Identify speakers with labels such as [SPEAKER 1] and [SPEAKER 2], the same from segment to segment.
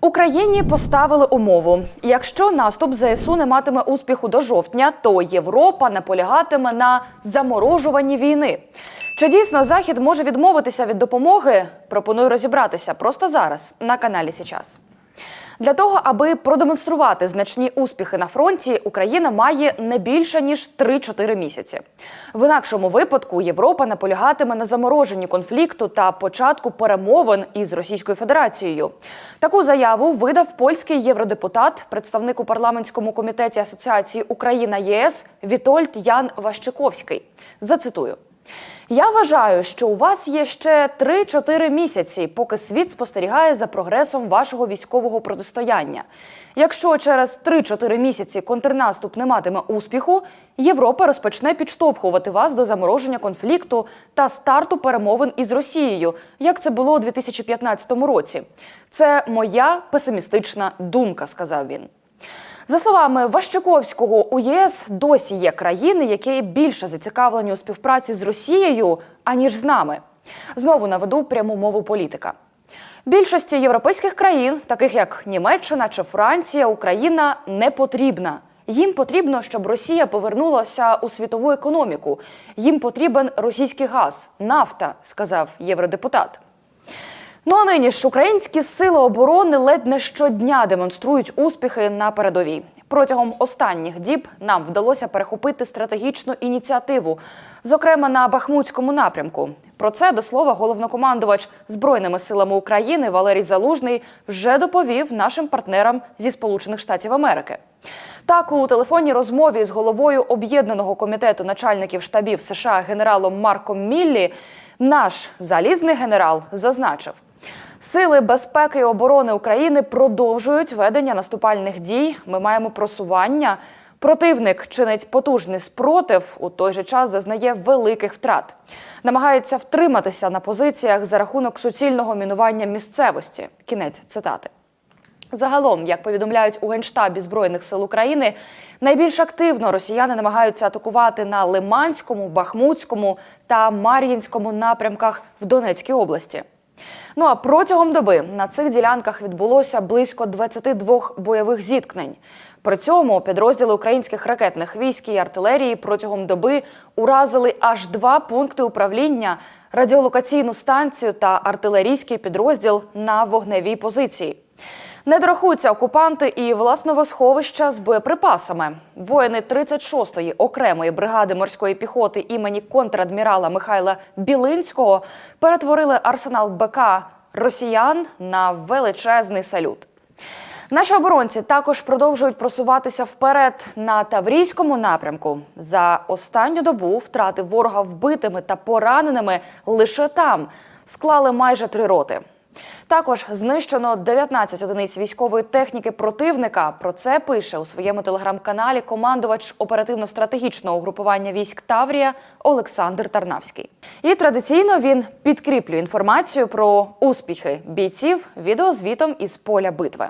[SPEAKER 1] Україні поставили умову: якщо наступ ЗСУ не матиме успіху до жовтня, то Європа наполягатиме на заморожуванні війни. Чи дійсно Захід може відмовитися від допомоги? Пропоную розібратися просто зараз на каналі Січас. Для того, аби продемонструвати значні успіхи на фронті, Україна має не більше ніж 3-4 місяці. В інакшому випадку Європа наполягатиме на замороженні конфлікту та початку перемовин із Російською Федерацією. Таку заяву видав польський євродепутат, представник у парламентському комітеті Асоціації Україна ЄС Вітольд Ян Ващиковський. Зацитую. Я вважаю, що у вас є ще 3-4 місяці, поки світ спостерігає за прогресом вашого військового протистояння. Якщо через 3-4 місяці контрнаступ не матиме успіху, Європа розпочне підштовхувати вас до замороження конфлікту та старту перемовин із Росією, як це було у 2015 році. Це моя песимістична думка, сказав він. За словами Ващиковського, у ЄС досі є країни, які більше зацікавлені у співпраці з Росією, аніж з нами. Знову наведу пряму мову політика. Більшості європейських країн, таких як Німеччина чи Франція, Україна не потрібна. Їм потрібно, щоб Росія повернулася у світову економіку. Їм потрібен російський газ, нафта, сказав євродепутат. Ну а нині ж українські сили оборони ледь не щодня демонструють успіхи на передовій. Протягом останніх діб нам вдалося перехопити стратегічну ініціативу, зокрема на Бахмутському напрямку. Про це до слова головнокомандувач збройними силами України Валерій Залужний вже доповів нашим партнерам зі Сполучених Штатів Америки. Так, у телефонній розмові з головою об'єднаного комітету начальників штабів США генералом Марком Міллі наш залізний генерал зазначив. Сили безпеки і оборони України продовжують ведення наступальних дій. Ми маємо просування. Противник чинить потужний спротив, у той же час зазнає великих втрат. Намагається втриматися на позиціях за рахунок суцільного мінування місцевості. Кінець цитати. Загалом, як повідомляють у генштабі збройних сил України, найбільш активно росіяни намагаються атакувати на Лиманському, Бахмутському та Мар'їнському напрямках в Донецькій області. Ну а протягом доби на цих ділянках відбулося близько 22 бойових зіткнень. При цьому підрозділи українських ракетних військ і артилерії протягом доби уразили аж два пункти управління, радіолокаційну станцію та артилерійський підрозділ на вогневій позиції. Не дорахуються окупанти і власного сховища з боєприпасами. Воїни 36-ї окремої бригади морської піхоти імені контрадмірала Михайла Білинського перетворили арсенал БК росіян на величезний салют. Наші оборонці також продовжують просуватися вперед на Таврійському напрямку. За останню добу втрати ворога вбитими та пораненими лише там склали майже три роти. Також знищено 19 одиниць військової техніки противника. Про це пише у своєму телеграм-каналі командувач оперативно-стратегічного угрупування військ Таврія Олександр Тарнавський. І традиційно він підкріплює інформацію про успіхи бійців відеозвітом із поля битви.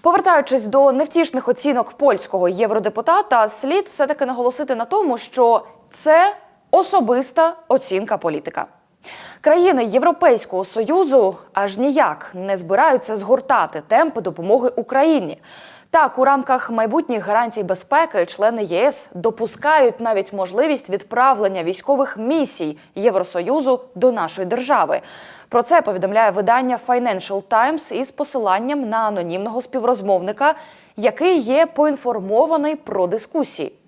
[SPEAKER 1] Повертаючись до невтішних оцінок польського євродепутата, слід все таки наголосити на тому, що це особиста оцінка політика. Країни Європейського союзу аж ніяк не збираються згортати темпи допомоги Україні. Так, у рамках майбутніх гарантій безпеки члени ЄС допускають навіть можливість відправлення військових місій Євросоюзу до нашої держави. Про це повідомляє видання Financial Times із посиланням на анонімного співрозмовника, який є поінформований про дискусії.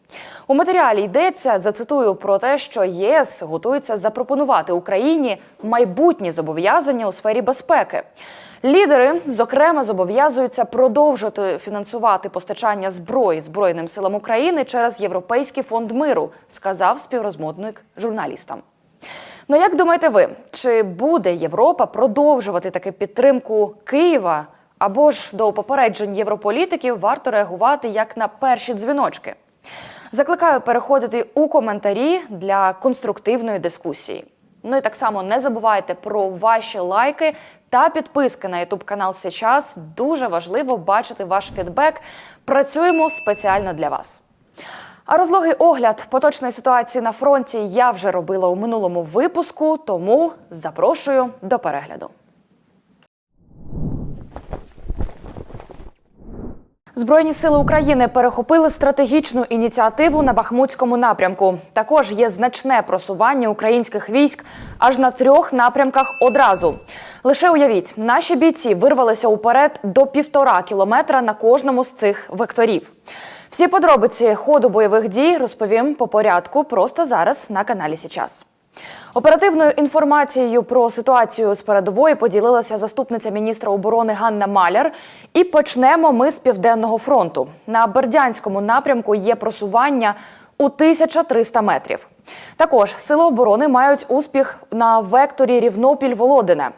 [SPEAKER 1] У матеріалі йдеться зацитую про те, що ЄС готується запропонувати Україні майбутні зобов'язання у сфері безпеки. Лідери, зокрема, зобов'язуються продовжити фінансувати постачання зброї Збройним силам України через Європейський фонд миру, сказав співрозмовник журналістам. Ну як думаєте ви, чи буде Європа продовжувати таки підтримку Києва? Або ж до попереджень європолітиків варто реагувати як на перші дзвіночки? Закликаю переходити у коментарі для конструктивної дискусії. Ну і так само не забувайте про ваші лайки та підписки на Ютуб канал Сейчас. Дуже важливо бачити ваш фідбек. Працюємо спеціально для вас. А розлогий огляд поточної ситуації на фронті я вже робила у минулому випуску, тому запрошую до перегляду. Збройні сили України перехопили стратегічну ініціативу на Бахмутському напрямку. Також є значне просування українських військ аж на трьох напрямках одразу. Лише уявіть, наші бійці вирвалися уперед до півтора кілометра на кожному з цих векторів. Всі подробиці ходу бойових дій розповім по порядку просто зараз на каналі Січас. Оперативною інформацією про ситуацію з передової поділилася заступниця міністра оборони Ганна Маляр. І почнемо ми з південного фронту. На Бердянському напрямку є просування у 1300 метрів. Також сили оборони мають успіх на векторі Рівнопіль-Володине.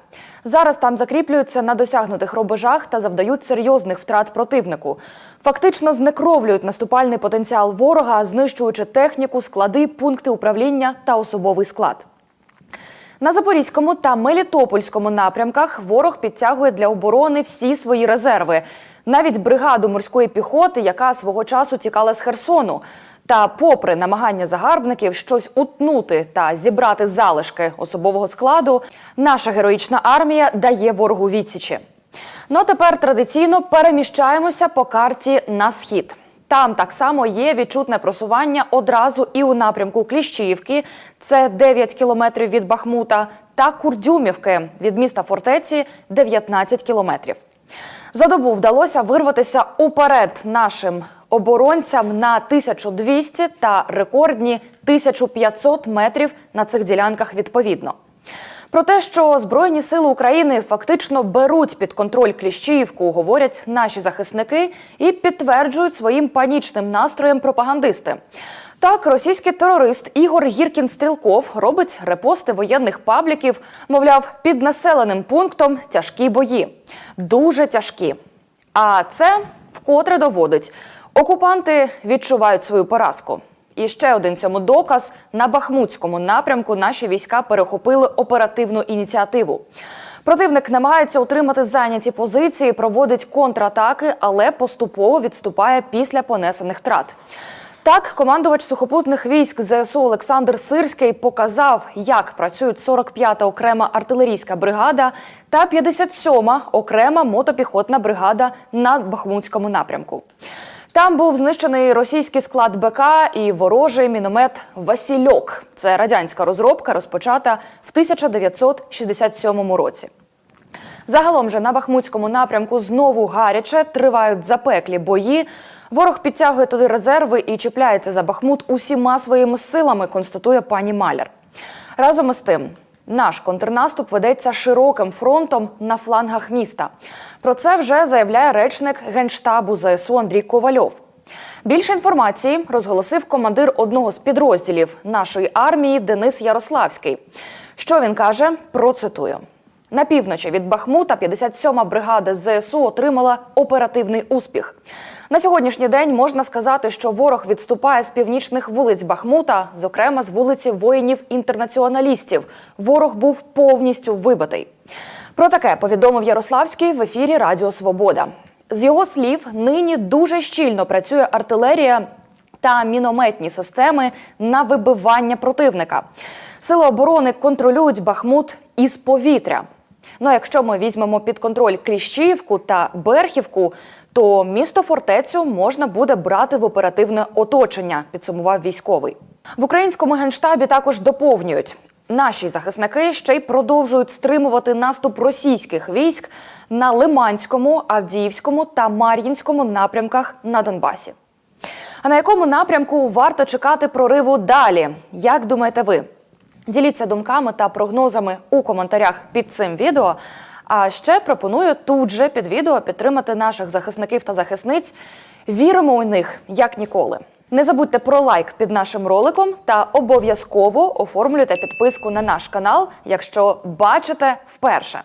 [SPEAKER 1] Зараз там закріплюються на досягнутих рубежах та завдають серйозних втрат противнику. Фактично знекровлюють наступальний потенціал ворога, знищуючи техніку, склади, пункти управління та особовий склад. На Запорізькому та Мелітопольському напрямках ворог підтягує для оборони всі свої резерви, навіть бригаду морської піхоти, яка свого часу тікала з Херсону. Та, попри намагання загарбників щось утнути та зібрати залишки особового складу, наша героїчна армія дає ворогу відсічі. Ну а тепер традиційно переміщаємося по карті на схід. Там так само є відчутне просування одразу і у напрямку Кліщіївки, це 9 кілометрів від Бахмута, та Курдюмівки від міста фортеці 19 кілометрів. За добу вдалося вирватися уперед нашим оборонцям на 1200 та рекордні 1500 метрів на цих ділянках відповідно. Про те, що Збройні сили України фактично беруть під контроль Кліщіївку, говорять наші захисники і підтверджують своїм панічним настроєм пропагандисти. Так, російський терорист Ігор Гіркін Стрілков робить репости воєнних пабліків, мовляв, під населеним пунктом тяжкі бої, дуже тяжкі. А це вкотре доводить, окупанти відчувають свою поразку. І ще один цьому доказ на Бахмутському напрямку наші війська перехопили оперативну ініціативу. Противник намагається утримати зайняті позиції, проводить контратаки, але поступово відступає після понесених втрат. Так, командувач сухопутних військ ЗСУ Олександр Сирський показав, як працюють 45-та окрема артилерійська бригада та 57-ма окрема мотопіхотна бригада на Бахмутському напрямку. Там був знищений російський склад БК і ворожий міномет Васильок. Це радянська розробка, розпочата в 1967 році. Загалом же на Бахмутському напрямку знову гаряче тривають запеклі бої. Ворог підтягує туди резерви і чіпляється за Бахмут усіма своїми силами, констатує пані Маляр. Разом із тим, наш контрнаступ ведеться широким фронтом на флангах міста. Про це вже заявляє речник генштабу ЗСУ Андрій Ковальов. Більше інформації розголосив командир одного з підрозділів нашої армії Денис Ярославський. Що він каже? Процитую. На півночі від Бахмута 57-ма бригада ЗСУ отримала оперативний успіх. На сьогоднішній день можна сказати, що ворог відступає з північних вулиць Бахмута, зокрема з вулиці воїнів-інтернаціоналістів. Ворог був повністю вибитий. Про таке повідомив Ярославський в ефірі Радіо Свобода. З його слів, нині дуже щільно працює артилерія та мінометні системи на вибивання противника. Сили оборони контролюють Бахмут із повітря. Ну, а якщо ми візьмемо під контроль Кліщіївку та Берхівку, то місто фортецю можна буде брати в оперативне оточення, підсумував військовий. В українському генштабі також доповнюють. Наші захисники ще й продовжують стримувати наступ російських військ на Лиманському, Авдіївському та Мар'їнському напрямках на Донбасі. А на якому напрямку варто чекати прориву далі? Як думаєте ви? Діліться думками та прогнозами у коментарях під цим відео. А ще пропоную тут же під відео підтримати наших захисників та захисниць. Віримо у них як ніколи. Не забудьте про лайк під нашим роликом та обов'язково оформлюйте підписку на наш канал, якщо бачите вперше.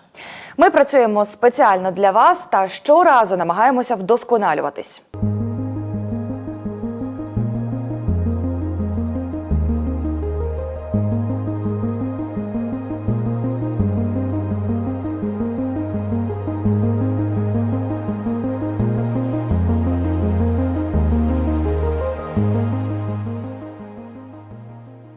[SPEAKER 1] Ми працюємо спеціально для вас та щоразу намагаємося вдосконалюватись.